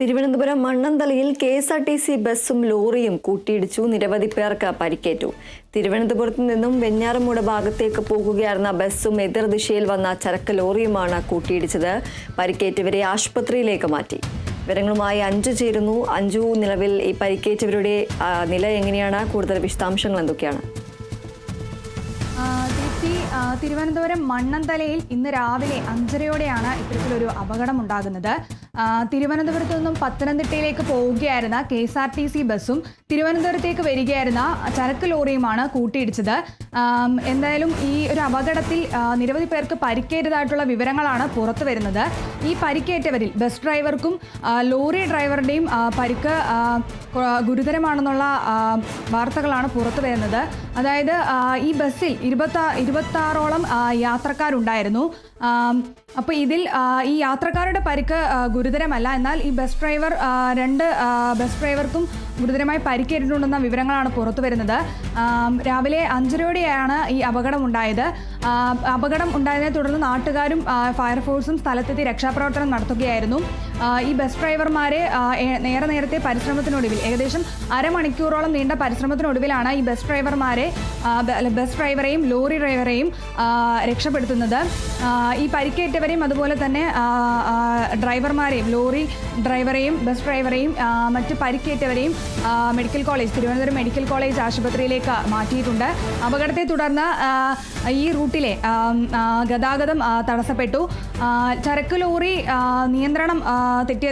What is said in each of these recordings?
Thiruvananthapuram മണ്ണന്തലയിൽ K S R T C ബസ്സും ലോറിയും കൂട്ടിയിടിച്ചു. നിരവധി പേർക്ക് പരിക്കേറ്റു. തിരുവനന്തപുരത്ത് നിന്നും വെഞ്ഞാറമൂട് ഭാഗത്തേക്ക് പോകുകയായിരുന്ന ബസ്സും എതിർദിശയിൽ വന്ന ചരക്ക് ലോറിയുമാണ് കൂട്ടിയിടിച്ചത്. പരിക്കേറ്റവരെ ആശുപത്രിയിലേക്ക് മാറ്റി. വിവരങ്ങളുമായി അഞ്ചു ചേരുന്നു. അഞ്ചു നിലവിൽ ഈ പരിക്കേറ്റവരുടെ നില എങ്ങനെയാണ്? കൂടുതൽ വിശദാംശങ്ങൾ എന്തൊക്കെയാണ്? തിരുവനന്തപുരം മണ്ണന്തലയിൽ ഇന്ന് രാവിലെ അഞ്ചരയോടെയാണ് ഇത്തരത്തിലൊരു അപകടം ഉണ്ടാകുന്നത് തിരുവനന്തപുരത്ത് നിന്നും പത്തനംതിട്ടയിലേക്ക് പോവുകയായിരുന്ന K S R T C ബസ്സും തിരുവനന്തപുരത്തേക്ക് വരികയായിരുന്ന ചരക്ക് ലോറിയുമാണ് കൂട്ടിയിടിച്ചത്. എന്തായാലും ഈ ഒരു അപകടത്തിൽ നിരവധി പേർക്ക് പരിക്കേറ്റതായിട്ടുള്ള വിവരങ്ങളാണ് പുറത്തു വരുന്നത്. ഈ പരിക്കേറ്റവരിൽ ബസ് ഡ്രൈവർക്കും ലോറി ഡ്രൈവറുടെയും പരിക്ക് ഗുരുതരമാണെന്നുള്ള വാർത്തകളാണ് പുറത്തു വരുന്നത്. അതായത് ഈ ബസ്സിൽ ഇരുപത്തി ഇരുപത്താറോളം യാത്രക്കാരുണ്ടായിരുന്നു. അപ്പോൾ ഇതിൽ ഈ യാത്രക്കാരുടെ പരിക്ക് ആ, ഗുരുതരമല്ല. എന്നാൽ ഈ ബസ് ഡ്രൈവർ രണ്ട് ബസ് ഡ്രൈവർക്കും ഗുരുതരമായി പരിക്കേറ്റിട്ടുണ്ടെന്ന വിവരങ്ങളാണ് പുറത്തു വരുന്നത്. രാവിലെ അഞ്ചരയോടെയാണ് ഈ അപകടം ഉണ്ടായത് അപകടം ഉണ്ടായതിനെ തുടർന്ന് നാട്ടുകാരും ഫയർഫോഴ്സും സ്ഥലത്തെത്തി രക്ഷാപ്രവർത്തനം നടത്തുകയായിരുന്നു. ഈ ബസ് ഡ്രൈവർമാരെ നേരെ നേരത്തെ പരിശ്രമത്തിനൊടുവിൽ ഏകദേശം അരമണിക്കൂറോളം നീണ്ട പരിശ്രമത്തിനൊടുവിലാണ് ഈ ബസ് ഡ്രൈവർമാരെ ബസ് ഡ്രൈവറെയും ലോറി ഡ്രൈവറെയും രക്ഷപ്പെടുത്തുന്നത്. ഈ പരിക്കേറ്റവരെയും അതുപോലെ തന്നെ ഡ്രൈവർമാരെയും ലോറി ഡ്രൈവറെയും ബസ് ഡ്രൈവറെയും മറ്റ് പരിക്കേറ്റവരെയും medical college Thiruvananthapuram medical college ആശുപത്രിയിലേക്ക് മാറ്റിയിട്ടുണ്ട്. അപകടത്തെ തുടർന്ന് ഈ റൂട്ടിലെ ഗതാഗതം തടസ്സപ്പെട്ടു. ചരക്ക് ലോറി നിയന്ത്രണം തെറ്റിയ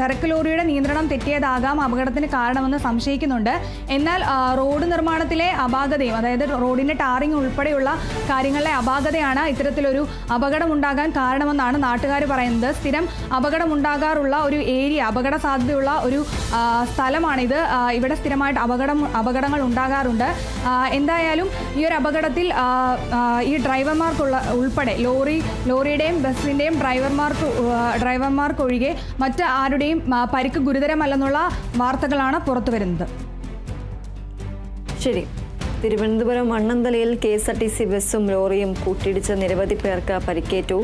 ചരക്ക് ലോറിയുടെ നിയന്ത്രണം തെറ്റിയതാകാം. അപകടത്തിന് കാരണമെന്ന് സംശയിക്കുന്നുണ്ട്. എന്നാൽ റോഡ് നിർമ്മാണത്തിലെ അപാകതയും അതായത് റോഡിന്റെ ടാറിംഗ് ഉൾപ്പെടെയുള്ള കാര്യങ്ങളിലെ അപാകതയാണ് ഇത്തരത്തിലൊരു അപകടം ഉണ്ടാകാൻ കാരണമെന്നാണ് നാട്ടുകാർ പറയുന്നത്. സ്ഥിരം അപകടമുണ്ടാകാറുള്ള ഒരു ഏരിയ അപകട സാധ്യതയുള്ള ഒരു സ്ഥലമാണിത്. ഇവിടെ സ്ഥിരമായിട്ട് അപകടം അപകടങ്ങൾ ഉണ്ടാകാറുണ്ട്. എന്തായാലും ഈ ഒരു അപകടത്തിൽ ഈ ഡ്രൈവർമാർക്കുള്ള ഉൾപ്പെടെ ലോറി ലോറിയുടെയും ബസ്സിന്റെയും ഡ്രൈവർമാർക്ക് ഡ്രൈവർമാർക്കൊഴികെ മറ്റ് ആരുടെയും പരിക്ക് ഗുരുതരമല്ലെന്നുള്ള വാർത്തകളാണ് പുറത്തു വരുന്നത് ശരി. Thiruvananthapuram മണ്ണന്തലയിൽ K S R T C ബസ്സും ലോറിയും കൂട്ടിയിടിച്ച നിരവധി പേർക്ക് പരിക്കേറ്റു.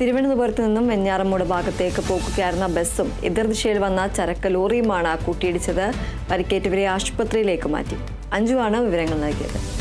തിരുവനന്തപുരത്ത് നിന്നും വെഞ്ഞാറമൂട് ഭാഗത്തേക്ക് പോകുകയായിരുന്ന ബസ്സും എതിർദിശയിൽ വന്ന ചരക്ക് ലോറിയുമാണ് കൂട്ടിയിടിച്ചത്. പരിക്കേറ്റവരെ ആശുപത്രിയിലേക്ക് മാറ്റി. അഞ്ജുവാണ് വിവരങ്ങൾ നൽകിയത്.